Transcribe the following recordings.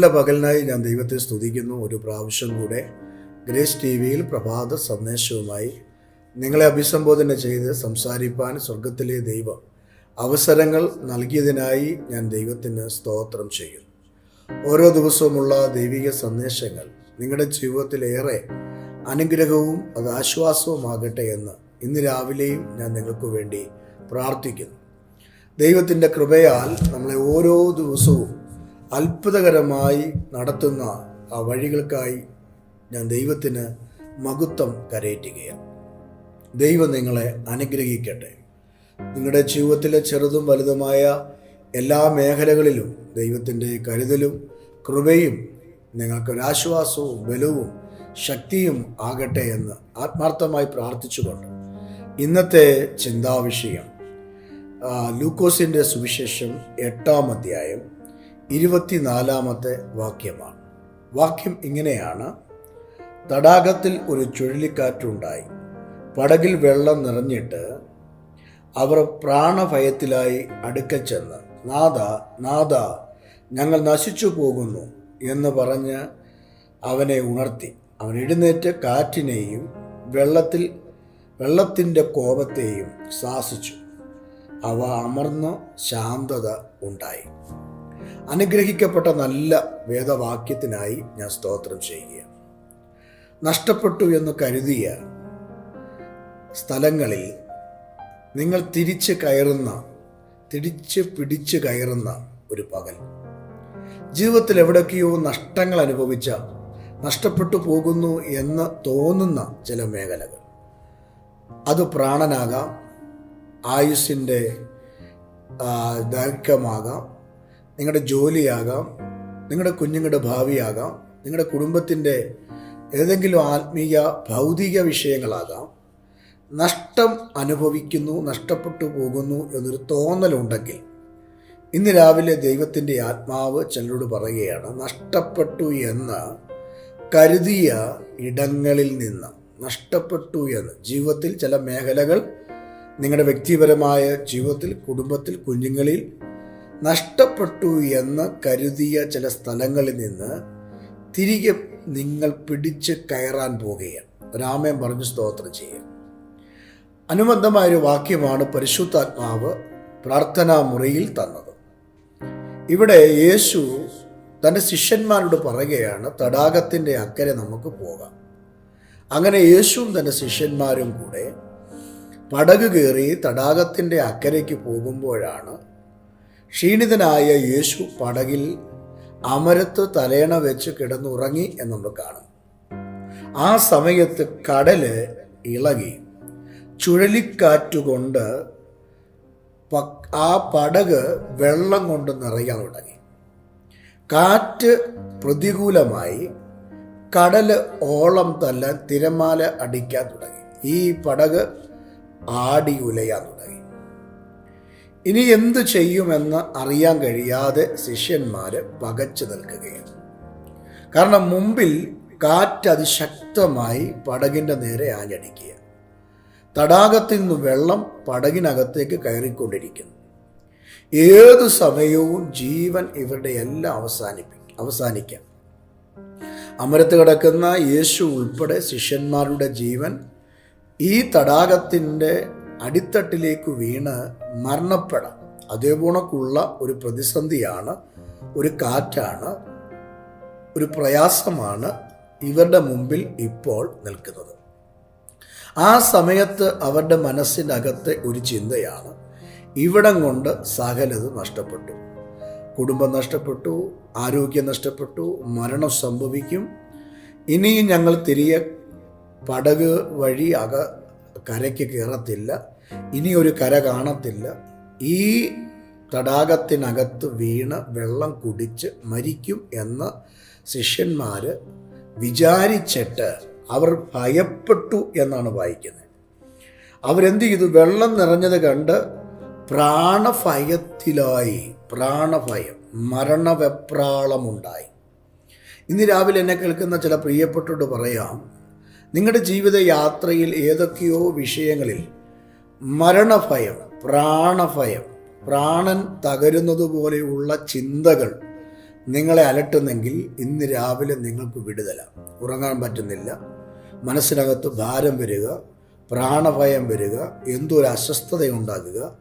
നല്ല പകലിനായി ഞാൻ ദൈവത്തെ സ്തുതിക്കുന്നു. ഒരു പ്രാവശ്യം കൂടെ ഗ്രേസ് ടി വിയിൽ പ്രഭാത സന്ദേശവുമായി നിങ്ങളെ അഭിസംബോധന ചെയ്ത് സംസാരിപ്പാൻ സ്വർഗത്തിലെ ദൈവം അവസരങ്ങൾ നൽകിയതിനായി ഞാൻ ദൈവത്തിന് സ്തോത്രം ചെയ്യുന്നു. ഓരോ ദിവസവുമുള്ള ദൈവിക സന്ദേശങ്ങൾ നിങ്ങളുടെ ജീവിതത്തിലേറെ അനുഗ്രഹവും അത് ആശ്വാസവുമാകട്ടെ എന്ന് ഇന്ന് രാവിലെയും ഞാൻ നിങ്ങൾക്ക് വേണ്ടി പ്രാർത്ഥിക്കുന്നു. ദൈവത്തിന്റെ കൃപയാൽ നമ്മളെ ഓരോ ദിവസവും അത്ഭുതകരമായി നടത്തുന്ന ആ വഴികൾക്കായി ഞാൻ ദൈവത്തിന് മകുത്വം കരയറ്റുകയാണ്. ദൈവം നിങ്ങളെ അനുഗ്രഹിക്കട്ടെ. നിങ്ങളുടെ ജീവിതത്തിലെ ചെറുതും വലുതുമായ എല്ലാ മേഖലകളിലും ദൈവത്തിന്റെ കരുതലും കൃപയും നിങ്ങൾക്കൊരാശ്വാസവും ബലവും ശക്തിയും ആകട്ടെ എന്ന് ആത്മാർത്ഥമായി പ്രാർത്ഥിച്ചുകൊണ്ട് ഇന്നത്തെ ചിന്താവിഷയം ലൂക്കോസിന്റെ സുവിശേഷം എട്ടാം അധ്യായം ഇരുപത്തിനാലാമത്തെ വാക്യമാണ്. വാക്യം ഇങ്ങനെയാണ്. തടാകത്തിൽ ഒരു ചുഴലിക്കാറ്റുണ്ടായി. പടകിൽ വെള്ളം നിറഞ്ഞിട്ട് അവർ പ്രാണഭയത്തിലായി അടുക്ക ചെന്ന് നാദ നാദ ഞങ്ങൾ നശിച്ചു പോകുന്നു എന്ന് പറഞ്ഞ് അവനെ ഉണർത്തി. അവൻ എഴുന്നേറ്റ് കാറ്റിനെയും വെള്ളത്തിൽ വെള്ളത്തിന്റെ കോപത്തെയും ശാസിച്ചു. അവ അമർന്ന് ശാന്തത ഉണ്ടായി. അനുഗ്രഹിക്കപ്പെട്ട നല്ല വേദവാക്യത്തിനായി ഞാൻ സ്തോത്രം ചെയ്യുകയാണ്. നഷ്ടപ്പെട്ടു എന്ന് കരുതിയ സ്ഥലങ്ങളിൽ നിങ്ങൾ തിരിച്ച് കയറുന്ന തിരിച്ച് പിടിച്ച് കയറുന്ന ഒരു പകൽ. ജീവിതത്തിൽ എവിടെയൊക്കെയോ നഷ്ടങ്ങൾ അനുഭവിച്ച നഷ്ടപ്പെട്ടു പോകുന്നു എന്ന് തോന്നുന്ന ചില മേഖലകൾ. അത് പ്രാണനാകാം ആയുസ്സിന്റെ ദൈർഘ്യമാകാം നിങ്ങളുടെ ജോലിയാകാം നിങ്ങളുടെ കുഞ്ഞുങ്ങളുടെ ഭാവിയാകാം നിങ്ങളുടെ കുടുംബത്തിന്റെ ഏതെങ്കിലും ആത്മീയ ഭൗതിക വിഷയങ്ങളാകാം. നഷ്ടം അനുഭവിക്കുന്നു നഷ്ടപ്പെട്ടു പോകുന്നു എന്നൊരു തോന്നലുണ്ടെങ്കിൽ ഇന്ന് രാവിലെ ദൈവത്തിന്റെ ആത്മാവ് ചിലരോട് പറയുകയാണ് നഷ്ടപ്പെട്ടു എന്ന് കരുതിയ ഇടങ്ങളിൽ നിന്ന് നഷ്ടപ്പെട്ടു എന്ന്. ജീവിതത്തിൽ ചില മേഖലകൾ നിങ്ങളുടെ വ്യക്തിപരമായ ജീവിതത്തിൽ കുടുംബത്തിൽ കുഞ്ഞുങ്ങളിൽ നഷ്ടപ്പെട്ടു എന്ന് കരുതിയ ചില സ്ഥലങ്ങളിൽ നിന്ന് തിരികെ നിങ്ങൾ പിടിച്ച് കയറാൻ പോകുകയാണ് രാമയം പറഞ്ഞു സ്തോത്രം ചെയ്യുക അനുബന്ധമായൊരു വാക്യമാണ് പരിശുദ്ധാത്മാവ് പ്രാർത്ഥനാ മുറിയിൽ തന്നത്. ഇവിടെ യേശു തന്റെ ശിഷ്യന്മാരോട് പറയുകയാണ് തടാകത്തിന്റെ അക്കരെ നമുക്ക് പോകാം. അങ്ങനെ യേശുവും തന്റെ ശിഷ്യന്മാരും കൂടെ പടക് കയറി തടാകത്തിന്റെ അക്കരയ്ക്ക് പോകുമ്പോഴാണ് ക്ഷീണിതനായ യേശു പടകിൽ അമരത്ത് തലേണ വെച്ച് കിടന്നുറങ്ങി എന്ന് നമ്മൾ കാണും. ആ സമയത്ത് കടൽ ഇളകി. ചുഴലിക്കാറ്റുകൊണ്ട് ആ പടക് വെള്ളം കൊണ്ട് നിറയാൻ തുടങ്ങി. കാറ്റ് പ്രതികൂലമായി കടൽ ഓളം തല്ലാൻ തിരമാല അടിക്കാൻ തുടങ്ങി. ഈ പടക് ആടി ഉലയാൻ തുടങ്ങി. ഇനി എന്തു ചെയ്യുമെന്ന് അറിയാൻ കഴിയാതെ ശിഷ്യന്മാർ പകച്ചു നിൽക്കുകയാണ്. കാരണം മുമ്പിൽ കാറ്റ് അതിശക്തമായി പടകിന്റെ നേരെ ആഞ്ഞടിക്കുക. തടാകത്തിൽ നിന്ന് വെള്ളം പടകിനകത്തേക്ക് കയറിക്കൊണ്ടിരിക്കുന്നു. ഏതു സമയവും ജീവൻ ഇവരുടെ എല്ലാം അവസാനിപ്പി അവസാനിക്കാം. അമരത്ത് കിടക്കുന്ന യേശു ഉൾപ്പെടെ ശിഷ്യന്മാരുടെ ജീവൻ ഈ തടാകത്തിന്റെ അടിത്തട്ടിലേക്ക് വീണ് മരണപ്പെടാം. അതേപോണക്കുള്ള ഒരു പ്രതിസന്ധിയാണ് ഒരു കാറ്റാണ് ഒരു പ്രയാസമാണ് ഇവരുടെ മുമ്പിൽ ഇപ്പോൾ നിൽക്കുന്നത്. ആ സമയത്ത് അവരുടെ മനസ്സിനകത്തെ ഒരു ചിന്തയാണ് ഇവിടം കൊണ്ട് സകലത് നഷ്ടപ്പെട്ടു. കുടുംബം നഷ്ടപ്പെട്ടു ആരോഗ്യം നഷ്ടപ്പെട്ടു മരണം സംഭവിക്കും. ഇനിയും ഞങ്ങൾ തിരികെ പടക് വഴി അക കരയ്ക്ക് കയറത്തില്ല. ഇനി ഒരു കര കാണത്തില്ല. ഈ തടാകത്തിനകത്ത് വീണ് വെള്ളം കുടിച്ച് മരിക്കും എന്ന് ശിഷ്യന്മാർ വിചാരിച്ചിട്ട് അവർ ഭയപ്പെട്ടു എന്നാണ് വായിക്കുന്നത്. അവരെന്ത് ചെയ്തു? വെള്ളം നിറഞ്ഞത് കണ്ട് പ്രാണഭയത്തിലായി. പ്രാണഭയം മരണവെപ്രാളമുണ്ടായി. ഇന്ന് രാവിലെ എന്നെ കേൾക്കുന്ന ചില പ്രിയപ്പെട്ടോട് പറയാം നിങ്ങളുടെ ജീവിത യാത്രയിൽ ഏതൊക്കെയോ വിഷയങ്ങളിൽ മരണഭയം പ്രാണഭയം. പ്രാണൻ തകരുന്നത് പോലെയുള്ള ചിന്തകൾ നിങ്ങളെ അലട്ടുന്നെങ്കിൽ ഇന്ന് രാവിലെ നിങ്ങൾക്ക് വിടുതല. ഉറങ്ങാൻ പറ്റുന്നില്ല. മനസ്സിനകത്ത് ഭാരം വരിക പ്രാണഭയം വരിക എന്തോ ഒരു അസ്വസ്ഥതയുണ്ടാകുക.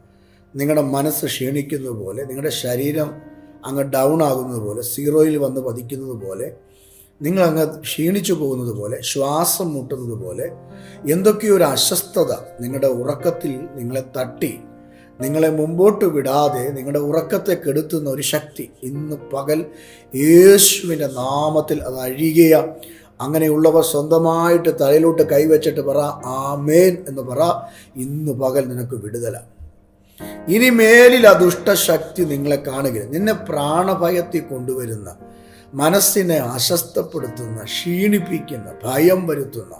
നിങ്ങളുടെ മനസ്സ് ക്ഷീണിക്കുന്നത് പോലെ നിങ്ങളുടെ ശരീരം അങ്ങ് ഡൗൺ ആകുന്നത് പോലെ സീറോയിൽ വന്ന് പതിക്കുന്നത് പോലെ നിങ്ങൾ അങ്ങ് ക്ഷീണിച്ചു പോകുന്നത് പോലെ ശ്വാസം മുട്ടുന്നത് പോലെ എന്തൊക്കെയോ ഒരു അസ്വസ്ഥത നിങ്ങളുടെ ഉറക്കത്തിൽ നിങ്ങളെ തട്ടി നിങ്ങളെ മുമ്പോട്ട് വിടാതെ നിങ്ങളുടെ ഉറക്കത്തെ കെടുത്തുന്ന ഒരു ശക്തി ഇന്ന് പകൽ യേശുവിന്റെ നാമത്തിൽ അത് അഴിയുക അങ്ങനെയുള്ളവർ സ്വന്തമായിട്ട് തലയിലോട്ട് കൈവച്ചിട്ട് പറ ആമേൻ എന്ന് പറ ഇന്ന് പകൽ നിനക്ക് വിടുതല. ഇനി മേലിൽ ആ ദുഷ്ടശക്തി നിങ്ങളെ കാണുകയില്ല. നിന്നെ പ്രാണഭയത്തിൽ കൊണ്ടുവരുന്ന മനസ്സിനെ അസ്വസ്ഥപ്പെടുത്തുന്ന ക്ഷീണിപ്പിക്കുന്ന ഭയം വരുത്തുന്ന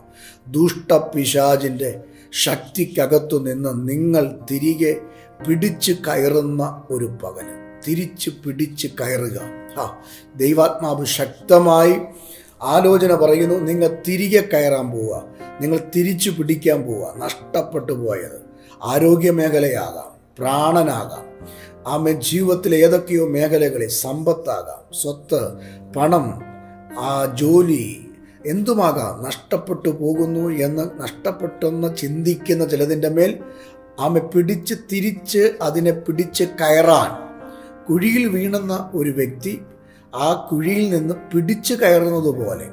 ദുഷ്ടപിശാചിന്റെ ശക്തിക്കകത്തു നിന്ന് നിങ്ങൾ തിരികെ പിടിച്ച് കയറുന്ന ഒരു പകൽ. തിരിച്ച് പിടിച്ച് കയറുക. ഹാ ദൈവാത്മാവ് ശക്തമായി ആലോചന പറയുന്നു നിങ്ങൾ തിരികെ കയറാൻ പോവുക. നിങ്ങൾ തിരിച്ചു പിടിക്കാൻ പോവുക. നഷ്ടപ്പെട്ടു പോയത് ആരോഗ്യമേഖലയാകാം പ്രാണനാകാം. ആമേ ജീവിതത്തിലെ ഏതൊക്കെയോ മേഖലകളിൽ സമ്പത്താകാം. സ്വത്ത് പണം ആ ജോലി എന്തുമാകാം? നഷ്ടപ്പെട്ടു പോകുന്നു എന്ന് നഷ്ടപ്പെട്ടെന്ന് ചിന്തിക്കുന്ന ചിലതിന്റെ മേൽ ആമെ പിടിച്ച് തിരിച്ച് അതിനെ പിടിച്ച് കയറാൻ. കുഴിയിൽ വീണെന്ന ഒരു വ്യക്തി ആ കുഴിയിൽ നിന്ന് പിടിച്ച് കയറുന്നത് പോലെ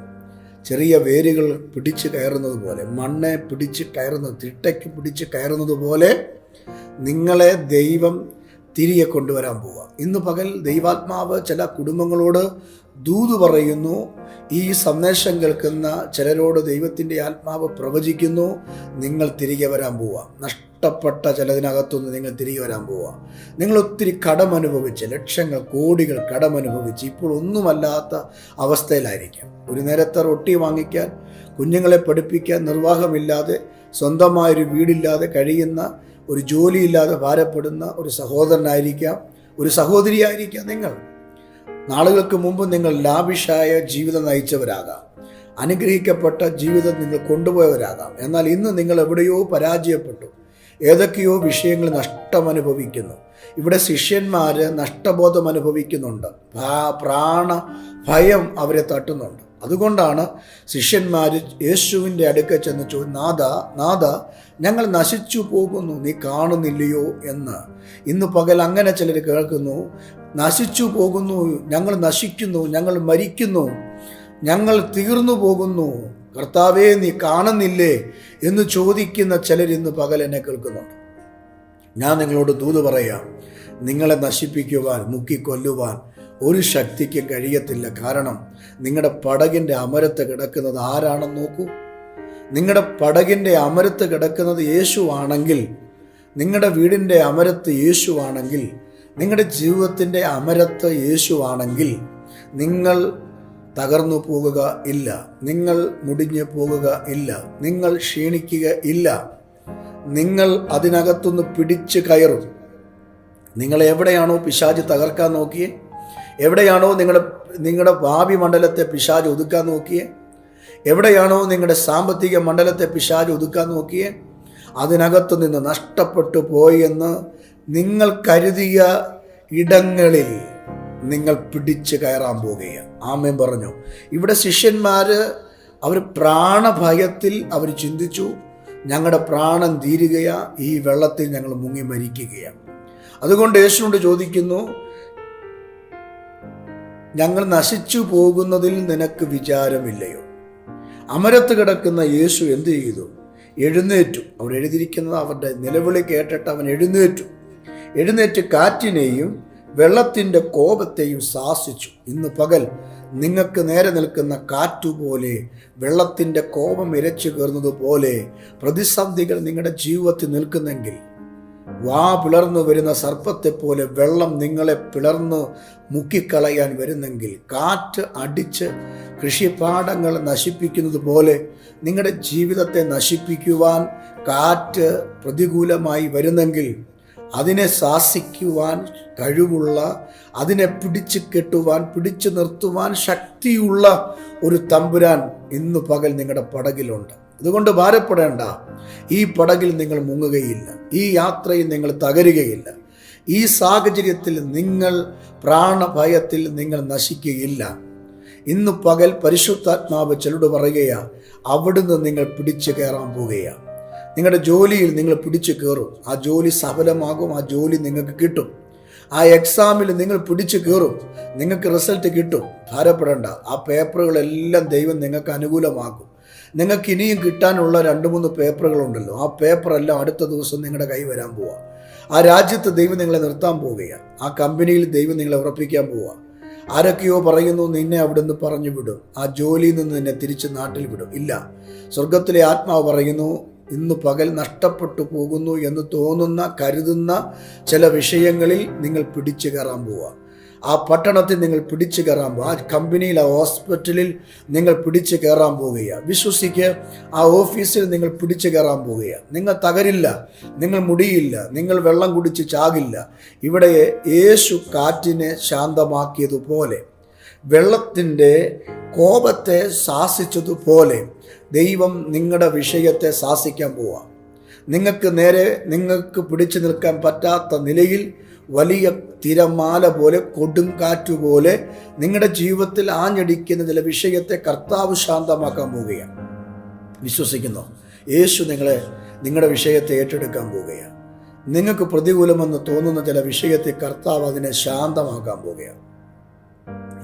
ചെറിയ വേരുകൾ പിടിച്ച് കയറുന്നത് പോലെ മണ്ണെ പിടിച്ച് കയറുന്നത് തിട്ടയ്ക്ക് പിടിച്ച് കയറുന്നത് പോലെ നിങ്ങളെ ദൈവം തിരികെ കൊണ്ടുവരാൻ പോവുക ഇന്ന് പകൽ ദൈവാത്മാവ് ചില കുടുംബങ്ങളോട് ദൂത് പറയുന്നു. ഈ സന്ദേശം കേൾക്കുന്ന ചിലരോട് ദൈവത്തിന്റെ ആത്മാവ് പ്രവചിക്കുന്നു. നിങ്ങൾ തിരികെ വരാൻ പോവുക നഷ്ടപ്പെട്ട ചിലതിനകത്തുനിന്ന് നിങ്ങൾ തിരികെ വരാൻ പോവുക നിങ്ങൾ ഒത്തിരി കടമനുഭവിച്ച് ലക്ഷങ്ങൾ കോടികൾ കടമനുഭവിച്ച് ഇപ്പോൾ ഒന്നുമല്ലാത്ത അവസ്ഥയിലായിരിക്കും. ഒരു നേരത്തെ റൊട്ടി വാങ്ങിക്കാൻ കുഞ്ഞുങ്ങളെ പഠിപ്പിക്കാൻ നിർവാഹമില്ലാതെ സ്വന്തമായൊരു വീടില്ലാതെ കഴിയുന്ന ഒരു ജോലിയില്ലാതെ ഭാരപ്പെടുന്ന ഒരു സഹോദരനായിരിക്കാം ഒരു സഹോദരിയായിരിക്കാം നിങ്ങൾ. നാളുകൾക്ക് മുമ്പ് നിങ്ങൾ ലാഭിഷായ ജീവിതം നയിച്ചവരാകാം. അനുഗ്രഹിക്കപ്പെട്ട ജീവിതം നിങ്ങൾ കൊണ്ടുപോയവരാകാം. എന്നാൽ ഇന്ന് നിങ്ങൾ എവിടെയോ പരാജയപ്പെട്ടു. ഏതൊക്കെയോ വിഷയങ്ങൾ നഷ്ടമനുഭവിക്കുന്നു. ഇവിടെ ശിഷ്യന്മാർ നഷ്ടബോധം അനുഭവിക്കുന്നുണ്ട് പ്രാണ ഭയം അവരെ തട്ടുന്നുണ്ട്. അതുകൊണ്ടാണ് ശിഷ്യന്മാർ യേശുവിന്റെ അടുക്ക ചെന്ന് ചോ നാഥ നാഥ ഞങ്ങൾ നശിച്ചു പോകുന്നു. നീ കാണുന്നില്ലയോ? എന്ന്. ഇന്ന് പകൽ അങ്ങനെ ചിലർ കേൾക്കുന്നു നശിച്ചു പോകുന്നു. ഞങ്ങൾ നശിക്കുന്നു. ഞങ്ങൾ മരിക്കുന്നു. ഞങ്ങൾ തീർന്നു പോകുന്നു. കർത്താവേ നീ കാണുന്നില്ലേ? എന്ന് ചോദിക്കുന്ന ചിലർ ഇന്ന് പകൽ എന്നെ കേൾക്കുന്നുണ്ട്. ഞാൻ നിങ്ങളോട് ദൂത് പറയാം. നിങ്ങളെ നശിപ്പിക്കുവാൻ മുക്കിക്കൊല്ലുവാൻ ഒരു ശക്തിക്കും കഴിയത്തില്ല. കാരണം നിങ്ങളുടെ പടകിന്റെ അമരത്ത് കിടക്കുന്നത് ആരാണെന്ന് നോക്കൂ. നിങ്ങളുടെ പടകിന്റെ അമരത്ത് കിടക്കുന്നത് യേശു ആണെങ്കിൽ നിങ്ങളുടെ വീടിന്റെ അമരത്ത് യേശു ആണെങ്കിൽ നിങ്ങളുടെ ജീവിതത്തിന്റെ അമരത്ത് യേശു ആണെങ്കിൽ നിങ്ങൾ തകർന്നു പോകുക ഇല്ല. നിങ്ങൾ മുടിഞ്ഞു പോകുക ഇല്ല. നിങ്ങൾ ക്ഷീണിക്കുക ഇല്ല. നിങ്ങൾ അതിനകത്തുനിന്ന് പിടിച്ച് കയറും. നിങ്ങൾ എവിടെയാണോ പിശാജ് തകർക്കാൻ നോക്കിയേ? എവിടെയാണോ നിങ്ങളുടെ നിങ്ങളുടെ ഭാവി മണ്ഡലത്തെ പിശാജ് ഒതുക്കാൻ നോക്കിയേ? എവിടെയാണോ നിങ്ങളുടെ സാമ്പത്തിക മണ്ഡലത്തെ പിശാജ് ഒതുക്കാൻ നോക്കിയേ? അതിനകത്തു നിന്ന് നഷ്ടപ്പെട്ടു പോയെന്ന് നിങ്ങൾ കരുതിയ ഇടങ്ങളിൽ നിങ്ങൾ പിടിച്ച് കയറാൻ പോവുകയാണ് ആമേൻ പറഞ്ഞു. ഇവിടെ ശിഷ്യന്മാർ അവർ പ്രാണഭയത്തിൽ അവർ ചിന്തിച്ചു ഞങ്ങളുടെ പ്രാണൻ തീരുകയാണ് ഈ വെള്ളത്തിൽ ഞങ്ങൾ മുങ്ങി മരിക്കുകയാണ് അതുകൊണ്ട് യേശുവിനോട് ചോദിക്കുന്നു ഞങ്ങൾ നശിച്ചു പോകുന്നതിൽ നിനക്ക് വിചാരമില്ലയോ? അമരത്ത് കിടക്കുന്ന യേശു എന്ത് ചെയ്തു? എഴുന്നേറ്റു. അവർ എഴുതിയിരിക്കുന്നത് അവരുടെ നിലവിളി കേട്ടിട്ട് അവൻ എഴുന്നേറ്റു. എഴുന്നേറ്റ് കാറ്റിനെയും വെള്ളത്തിന്റെ കോപത്തെയും ശാസിച്ചു. ഇന്ന് പകൽ നിങ്ങൾക്ക് നേരെ നിൽക്കുന്ന കാറ്റുപോലെ വെള്ളത്തിന്റെ കോപം ഇരച്ചു കയറുന്നത് പോലെ പ്രതിസന്ധികൾ നിങ്ങളുടെ ജീവിതത്തിൽ നിൽക്കുന്നെങ്കിൽ വാ പിളർന്നു വരുന്ന സർപ്പത്തെ പോലെ വെള്ളം നിങ്ങളെ പിളർന്നു മുക്കിക്കളയാൻ വരുന്നെങ്കിൽ കാറ്റ് അടിച്ച് കൃഷിപ്പാടങ്ങൾ നശിപ്പിക്കുന്നത് പോലെ നിങ്ങളുടെ ജീവിതത്തെ നശിപ്പിക്കുവാൻ കാറ്റ് പ്രതികൂലമായി വരുന്നെങ്കിൽ അതിനെ ശാസിക്കുവാൻ കഴിവുള്ള അതിനെ പിടിച്ചു കെട്ടുവാൻ പിടിച്ചു നിർത്തുവാൻ ശക്തിയുള്ള ഒരു തമ്പുരാൻ ഇന്ന് പകൽ നിങ്ങളുടെ പടകിലുണ്ട്. അതുകൊണ്ട് ഭാരപ്പെടേണ്ട. ഈ പടകിൽ നിങ്ങൾ മുങ്ങുകയില്ല. ഈ യാത്രയിൽ നിങ്ങൾ തകരുകയില്ല. ഈ സാഹചര്യത്തിൽ നിങ്ങൾ പ്രാണഭയത്തിൽ നിങ്ങൾ നശിക്കുകയില്ല. ഇന്ന് പകൽ പരിശുദ്ധാത്മാവ് ചെലുട് പറയുകയാ അവിടുന്ന് നിങ്ങൾ പിടിച്ചു കയറാൻ പോവുകയാ. നിങ്ങളുടെ ജോലിയിൽ നിങ്ങൾ പിടിച്ചു കയറും. ആ ജോലി സഫലമാകും ആ ജോലി നിങ്ങൾക്ക് കിട്ടും. ആ എക്സാമിൽ നിങ്ങൾ പിടിച്ചു കയറും. നിങ്ങൾക്ക് റിസൾട്ട് കിട്ടും. ഭാരപ്പെടേണ്ട. ആ പേപ്പറുകളെല്ലാം ദൈവം നിങ്ങൾക്ക് അനുകൂലമാക്കും. നിങ്ങൾക്ക് ഇനിയും കിട്ടാനുള്ള രണ്ട് മൂന്ന് പേപ്പറുകളുണ്ടല്ലോ. ആ പേപ്പറെല്ലാം അടുത്ത ദിവസം നിങ്ങളുടെ കൈ വരാൻ പോവുക ആ രാജ്യത്ത് ദൈവം നിങ്ങളെ നിർത്താൻ പോവുകയാണ് ആ കമ്പനിയിൽ ദൈവം നിങ്ങളെ ഉറപ്പിക്കാൻ പോവുക ആരൊക്കെയോ പറയുന്നു നിന്നെ അവിടെ നിന്ന് പറഞ്ഞു വിടും. ആ ജോലിയിൽ നിന്ന് നിന്നെ തിരിച്ച് നാട്ടിൽ വിടും. ഇല്ല. സ്വർഗത്തിലെ ആത്മാവ് പറയുന്നു ഇന്ന് പകൽ നഷ്ടപ്പെട്ടു പോകുന്നു എന്ന് തോന്നുന്ന കരുതുന്ന ചില വിഷയങ്ങളിൽ നിങ്ങൾ പിടിച്ചു കയറാൻ പോവുക ആ പട്ടണത്തിൽ നിങ്ങൾ പിടിച്ചു കയറാൻ പോകുക ആ കമ്പനിയിൽ ആ ഹോസ്പിറ്റലിൽ നിങ്ങൾ പിടിച്ചു കയറാൻ പോവുകയാണ്. വിശ്വസിക്ക് ആ ഓഫീസിൽ നിങ്ങൾ പിടിച്ചു കയറാൻ പോവുകയാണ്. നിങ്ങൾ തകരില്ല നിങ്ങൾ മുടിയില്ല നിങ്ങൾ വെള്ളം കുടിച്ച് ചാകില്ല. ഇവിടെ യേശു കാറ്റിനെ ശാന്തമാക്കിയതുപോലെ വെള്ളത്തിന്റെ കോപത്തെ ശാസിച്ചതുപോലെ ദൈവം നിങ്ങളുടെ വിഷയത്തെ ശാസിക്കാൻ പോവാം നിങ്ങൾക്ക് നേരെ നിങ്ങൾക്ക് പിടിച്ചു നിൽക്കാൻ പറ്റാത്ത നിലയിൽ വലിയ തിരമാല പോലെ കൊടുങ്കാറ്റ് പോലെ നിങ്ങളുടെ ജീവിതത്തിൽ ആഞ്ഞടിക്കുന്ന ചില വിഷയത്തെ കർത്താവ് ശാന്തമാക്കാൻ പോവുകയാണ്. വിശ്വസിക്കുന്നു. യേശു നിങ്ങളെ നിങ്ങളുടെ വിഷയത്തെ ഏറ്റെടുക്കാൻ പോവുകയാണ്. നിങ്ങൾക്ക് പ്രതികൂലമെന്ന് തോന്നുന്ന ചില വിഷയത്തെ കർത്താവ് അതിനെ ശാന്തമാക്കാൻ പോവുകയാണ്.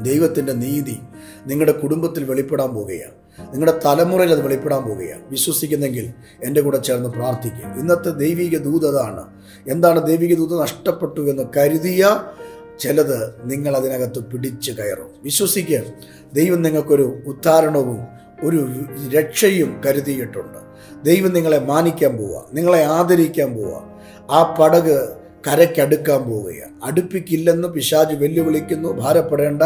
ദൈവത്തിന്റെ നീതി നിങ്ങളുടെ കുടുംബത്തിൽ വെളിപ്പെടാൻ പോവുകയാണ് നിങ്ങളുടെ തലമുറയിൽ അത് വെളിപ്പെടാൻ പോവുകയാണ് വിശ്വസിക്കുന്നെങ്കിൽ എന്റെ കൂടെ ചേർന്ന് പ്രാർത്ഥിക്കുക. ഇന്നത്തെ ദൈവിക ദൂതതാണ് എന്താണ് ദൈവിക ദൂത? നഷ്ടപ്പെട്ടു എന്ന് കരുതിയ ചിലത് നിങ്ങൾ അതിനകത്ത് പിടിച്ചു കയറും. വിശ്വസിക്കുക. ദൈവം നിങ്ങൾക്കൊരു ഉദ്ധാരണവും ഒരു രക്ഷയും കരുതിയിട്ടുണ്ട്. ദൈവം നിങ്ങളെ മാനിക്കാൻ പോവുക. നിങ്ങളെ ആദരിക്കാൻ പോവുക. ആ പടക് കരയ്ക്കടുക്കാൻ പോവുകയാണ്. അടുപ്പിക്കില്ലെന്ന് പിശാജ് വെല്ലുവിളിക്കുന്നു ഭാരപ്പെടേണ്ട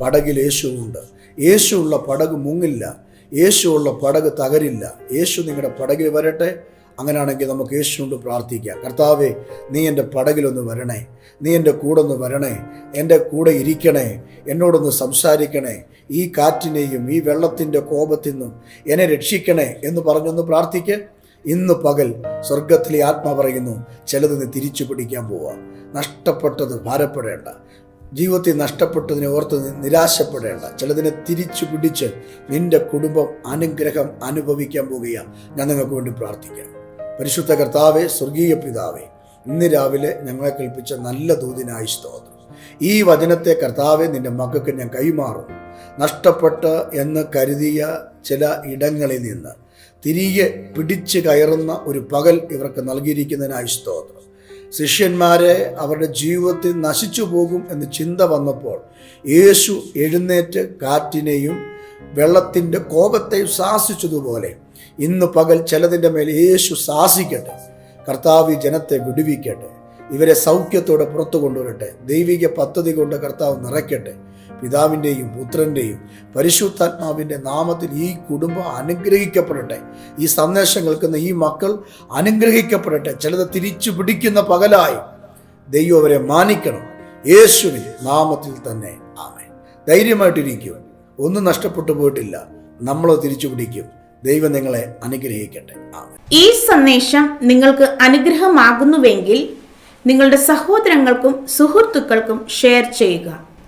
പടകിൽ യേശുവുണ്ട്. യേശുള്ള പടക് മുങ്ങില്ല യേശുള്ള പടക് തകരില്ല. യേശു നിങ്ങളുടെ പടകിൽ വരട്ടെ അങ്ങനെയാണെങ്കിൽ നമുക്ക് യേശുണ്ട് പ്രാർത്ഥിക്കാം. കർത്താവെ നീ എന്റെ പടകിലൊന്ന് വരണേ നീ എന്റെ കൂടെ ഒന്ന് വരണേ എന്റെ കൂടെ ഇരിക്കണേ എന്നോടൊന്ന് സംസാരിക്കണേ ഈ കാറ്റിനെയും ഈ വെള്ളത്തിന്റെ കോപത്തിൽ നിന്നും എന്നെ രക്ഷിക്കണേ എന്ന് പറഞ്ഞൊന്ന് പ്രാർത്ഥിക്ക്. ഇന്ന് പകൽ സ്വർഗത്തിലെ ആത്മ പറയുന്നു ചിലത് നീ തിരിച്ചു പിടിക്കാൻ പോവുക നഷ്ടപ്പെട്ടത് ഭാരപ്പെടേണ്ട. ജീവിതത്തിൽ നഷ്ടപ്പെട്ടതിനെ ഓർത്ത് നിരാശപ്പെടേണ്ട. ചിലതിനെ തിരിച്ചു പിടിച്ച് നിന്റെ കുടുംബം അനുഗ്രഹം അനുഭവിക്കാൻ പോവുകയാണ് ഞാൻ നിങ്ങൾക്ക് വേണ്ടി പ്രാർത്ഥിക്കാം. പരിശുദ്ധ കർത്താവേ സ്വർഗീയ പിതാവേ ഇന്ന് രാവിലെ ഞങ്ങളെ കൽപ്പിച്ച നല്ല ദൂതിനായി സ്തോത്രം. ഈ വചനത്തെ കർത്താവെ നിന്റെ മക്കൾക്ക് ഞാൻ കൈമാറും. നഷ്ടപ്പെട്ട് എന്ന് കരുതിയ ചില ഇടങ്ങളിൽ നിന്ന് തിരികെ പിടിച്ചു കയറുന്ന ഒരു പകൽ ഇവർക്ക് നൽകിയിരിക്കുന്നതിനായി സ്തോത്രം. ശിഷ്യന്മാരെ അവരുടെ ജീവിതത്തിൽ നശിച്ചു പോകും എന്ന് ചിന്ത വന്നപ്പോൾ യേശു എഴുന്നേറ്റ് കാറ്റിനെയും വെള്ളത്തിന്റെ കോപത്തെയും ശാസിച്ചതുപോലെ ഇന്ന് പകൽ ചിലതിന്റെ മേൽ യേശു ശാസിക്കട്ടെ. കർത്താവ് ജനത്തെ വിടുവിക്കട്ടെ. ഇവരെ സൗഖ്യത്തോടെ പുറത്തു കൊണ്ടുവരട്ടെ. ദൈവിക പദ്ധതി കൊണ്ട് കർത്താവ് നിറയ്ക്കട്ടെ. പിതാവിന്റെയും പുത്രന്റെയും പരിശുദ്ധാത്മാവിന്റെ നാമത്തിൽ ഈ കുടുംബം അനുഗ്രഹിക്കപ്പെടട്ടെ. ഈ സന്ദേശം കേൾക്കുന്ന ഈ മക്കൾ അനുഗ്രഹിക്കപ്പെടട്ടെ. ചിലത് തിരിച്ചു പിടിക്കുന്ന പകലായി ദൈവം അവരെ മാനിക്കണം. യേശുവിൻ നാമത്തിൽ തന്നെ ആമേ ധൈര്യമായിട്ടിരിക്കും ഒന്നും നഷ്ടപ്പെട്ടു പോയിട്ടില്ല. നമ്മളോ തിരിച്ചു പിടിക്കും. ദൈവം നിങ്ങളെ അനുഗ്രഹിക്കട്ടെ. ഈ സന്ദേശം നിങ്ങൾക്ക് അനുഗ്രഹമാകുന്നുവെങ്കിൽ നിങ്ങളുടെ സഹോദരങ്ങൾക്കും സുഹൃത്തുക്കൾക്കും ഷെയർ ചെയ്യുക.